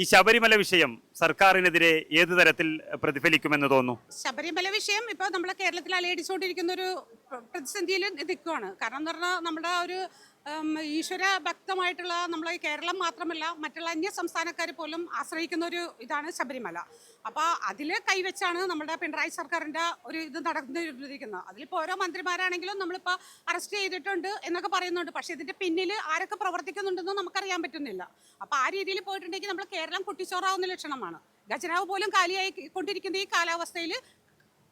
ഈ ശബരിമല വിഷയം സർക്കാരിനെതിരെ ഏത് തരത്തിൽ പ്രതിഫലിക്കുമെന്ന് തോന്നുന്നു? ശബരിമല വിഷയം ഇപ്പോൾ നമ്മളെ കേരളത്തിൽ അലയടിച്ചുകൊണ്ടിരിക്കുന്ന ഒരു പ്ര- പ്രതിസന്ധിയിൽ നിൽക്കുകയാണ് കാരണം എന്ന് പറഞ്ഞാൽ നമ്മുടെ ഒരു ഈശ്വര ഭക്തമായിട്ടുള്ള നമ്മളെ ഈ കേരളം മാത്രമല്ല മറ്റുള്ള അന്യ സംസ്ഥാനക്കാർ പോലും ആശ്രയിക്കുന്ന ഒരു ഇതാണ് ശബരിമല. അപ്പോൾ അതിൽ കൈവച്ചാണ് നമ്മുടെ പിണറായി സർക്കാരിന്റെ ഒരു ഇത് നടന്നിരിക്കുന്നത്. അതിലിപ്പോൾ ഓരോ മന്ത്രിമാരാണെങ്കിലും നമ്മളിപ്പോൾ അറസ്റ്റ് ചെയ്തിട്ടുണ്ട് എന്നൊക്കെ പറയുന്നുണ്ട്. പക്ഷേ ഇതിന്റെ പിന്നിൽ ആരൊക്കെ പ്രവർത്തിക്കുന്നുണ്ടെന്ന് നമുക്കറിയാൻ പറ്റുന്നില്ല. അപ്പോൾ ആ രീതിയിൽ പോയിട്ടുണ്ടെങ്കിൽ നമ്മൾ കേരളം കുട്ടിച്ചോറാവുന്ന ലക്ഷണമാണ്. ഖജനാവ് പോലും കാലിയായി കൊണ്ടിരിക്കുന്ന ഈ കാലാവസ്ഥയിൽ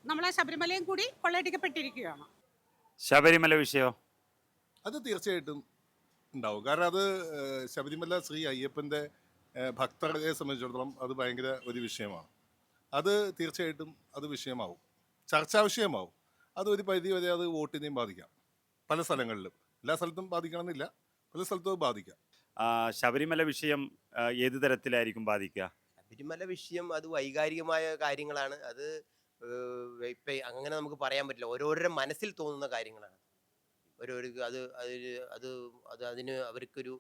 നമ്മളെ ശബരിമലയും കൂടി കൊള്ളയടിക്കപ്പെട്ടിരിക്കുകയാണ്. ശബരിമല വിഷയം. അത് തീർച്ചയായിട്ടും ഉണ്ടാവും. കാരണം അത് ശബരിമല ശ്രീ അയ്യപ്പന്റെ ഭക്തരെ സംബന്ധിച്ചിടത്തോളം അത് ഭയങ്കര ഒരു വിഷയമാണ്. അത് തീർച്ചയായിട്ടും അത് വിഷയമാവും. ചർച്ചാ വിഷയമാവും. അത് ഒരു പരിധി വരെ അത് വോട്ടിനെയും ബാധിക്കാം. പല സ്ഥലങ്ങളിലും. എല്ലാ സ്ഥലത്തും ബാധിക്കണമെന്നില്ല. പല സ്ഥലത്തും ബാധിക്കാം. ശബരിമല വിഷയം ഏത് തരത്തിലായിരിക്കും ബാധിക്കുക? ശബരിമല വിഷയം അത് വൈകാരികമായ കാര്യങ്ങളാണ്. അത് ഇപ്പൊ അങ്ങനെ നമുക്ക് പറയാൻ പറ്റില്ല. ഓരോരുടെ മനസ്സിൽ തോന്നുന്ന കാര്യങ്ങളാണ്. ഓരോരുത്തർക്ക് അത് അതിന് അത് അത് അതിന് അവർക്കൊരു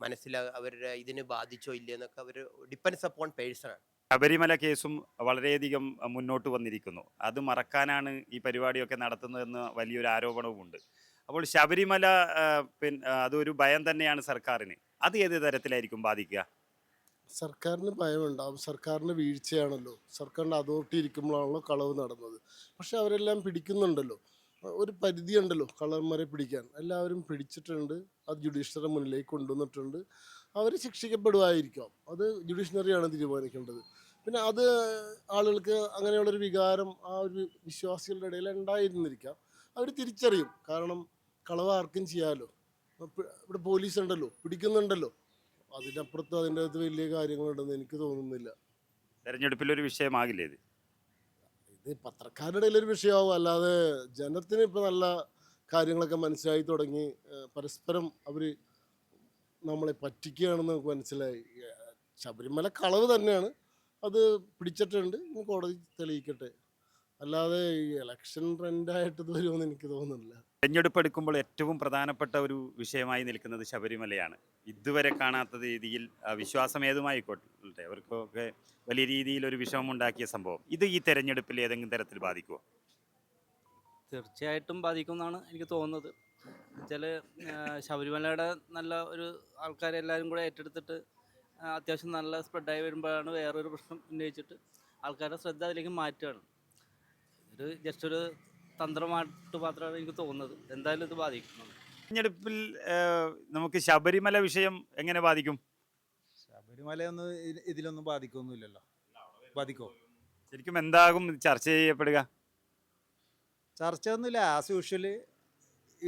മനസ്സിലാ അവരുടെ ഇതിന് ബാധിച്ചോ ഇല്ലയെന്നൊക്കെ അവർ ഡിപ്പെൻസ് അപ്പോൺ പേഴ്സൺ ആണ്. ശബരിമല കേസും വളരെയധികം മുന്നോട്ട് വന്നിരിക്കുന്നു. അത് മറക്കാനാണ് ഈ പരിപാടിയൊക്കെ നടത്തുന്നതെന്ന് വലിയൊരു ആരോപണവും ഉണ്ട്. അപ്പോൾ ശബരിമല പിന്നെ അതൊരു ഭയം തന്നെയാണ് സർക്കാരിന്. അത് ഏത് തരത്തിലായിരിക്കും ബാധിക്കുക? സർക്കാരിന് ഭയമുണ്ടാവും. സർക്കാരിന് വീഴ്ചയാണല്ലോ. സർക്കാരിന്റെ അതോറിറ്റി ഇരിക്കുമ്പോഴാണല്ലോ കളവ് നടന്നത്. പക്ഷെ അവരെല്ലാം പിടിക്കുന്നുണ്ടല്ലോ. ഒരു പരിധിയുണ്ടല്ലോ കള്ളന്മാരെ പിടിക്കാൻ. എല്ലാവരും പിടിച്ചിട്ടുണ്ട് അത് ജുഡീഷ്യറി മുന്നിലേക്ക് കൊണ്ടുവന്നിട്ടുണ്ട്. അവർ ശിക്ഷിക്കപ്പെടുമായിരിക്കാം അത് ജുഡീഷ്യറിയാണ് തീരുമാനിക്കേണ്ടത്. പിന്നെ അത് ആളുകൾക്ക് അങ്ങനെയുള്ളൊരു വികാരം ആ ഒരു വിശ്വാസികളുടെ ഇടയിൽ ഉണ്ടായിരുന്നിരിക്കാം. അവർ തിരിച്ചറിയും. കാരണം കളവ് ആർക്കും ചെയ്യാമല്ലോ ഇവിടെ പോലീസ് ഉണ്ടല്ലോ പിടിക്കുന്നുണ്ടല്ലോ. അതിനപ്പുറത്ത് അതിന്റെ അകത്ത് വലിയ കാര്യങ്ങളുണ്ടെന്ന് എനിക്ക് തോന്നുന്നില്ല. തെരഞ്ഞെടുപ്പിലൊരു വിഷയമാകില്ലേ ഇത്? ഇത് പത്രക്കാരുടെ ഇടയിൽ ഒരു വിഷയമാവും അല്ലാതെ ജനത്തിന് ഇപ്പം നല്ല കാര്യങ്ങളൊക്കെ മനസ്സിലായി തുടങ്ങി പരസ്പരം അവർ നമ്മളെ പറ്റിക്കുകയാണെന്ന് നമുക്ക് മനസ്സിലായി. ശബരിമല കളവ് തന്നെയാണ്. അത് പിടിച്ചിട്ടുണ്ട്. ഇനി കോടതി തെളിയിക്കട്ടെ. അല്ലാതെ ഈ ഇലക്ഷൻ ട്രെൻഡായിട്ട് വരുമെന്ന് എനിക്ക് തോന്നുന്നില്ല. തെരഞ്ഞെടുപ്പ് എടുക്കുമ്പോൾ ഏറ്റവും പ്രധാനപ്പെട്ട ഒരു വിഷയമായി നിൽക്കുന്നത് ശബരിമലയാണ്. ഇതുവരെ കാണാത്ത രീതിയിൽ വിശ്വാസം ഏതുമായിക്കോട്ടെ. അവർക്കൊക്കെ വലിയ രീതിയിൽ ഒരു വിഷമമുണ്ടാക്കിയ സംഭവം. ഇത് ഈ തെരഞ്ഞെടുപ്പിൽ ഏതെങ്കിലും തരത്തിൽ ബാധിക്കുമോ തീർച്ചയായിട്ടും ബാധിക്കുമെന്നാണ് എനിക്ക് തോന്നുന്നത്. വെച്ചാൽ ശബരിമലയുടെ നല്ല ഒരു ആൾക്കാരെ എല്ലാവരും കൂടെ ഏറ്റെടുത്തിട്ട് അത്യാവശ്യം നല്ല സ്പ്രെഡായി വരുമ്പോഴാണ് വേറൊരു പ്രശ്നം ഉന്നയിച്ചിട്ട് ആൾക്കാരുടെ ശ്രദ്ധ അതിലേക്ക് മാറ്റുകയാണ്. ഒരു ജസ്റ്റ് ഒരു തന്ത്രമായിട്ട് മാത്രമാണ് എനിക്ക് തോന്നുന്നത്. എന്തായാലും ഇത് ബാധിക്കുന്നത് തെരഞ്ഞെടുപ്പിൽ നമുക്ക് ശബരിമല വിഷയം എങ്ങനെ ബാധിക്കും? ശബരിമലയൊന്നും ഇതിലൊന്നും ബാധിക്കൊന്നുമില്ലല്ലോ. ബാധിക്കോ? ശരിക്കും എന്താകും ചർച്ച ചെയ്യപ്പെടുക? ചർച്ച ഒന്നുമില്ല ആസ് യൂഷ്വൽ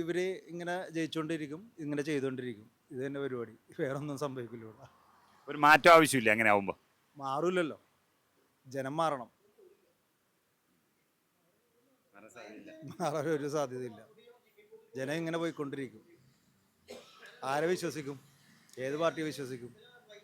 ഇവർ ഇങ്ങനെ ജയിച്ചുകൊണ്ടിരിക്കും ഇങ്ങനെ ചെയ്തുകൊണ്ടിരിക്കും ഇത് തന്നെ പരിപാടി. വേറൊന്നും സംഭവിക്കില്ല ഇവിടെ. ഒരു മാറ്റം ആവശ്യമില്ല അങ്ങനെ ആവുമ്പോൾ മാറൂലല്ലോ. ജനം മാറണം. മാറാൻ ഒരു സാധ്യതയില്ല. ജനം ഇങ്ങനെ പോയിക്കൊണ്ടിരിക്കും. ആരെ വിശ്വസിക്കും? ഏത് പാർട്ടിയെ വിശ്വസിക്കും?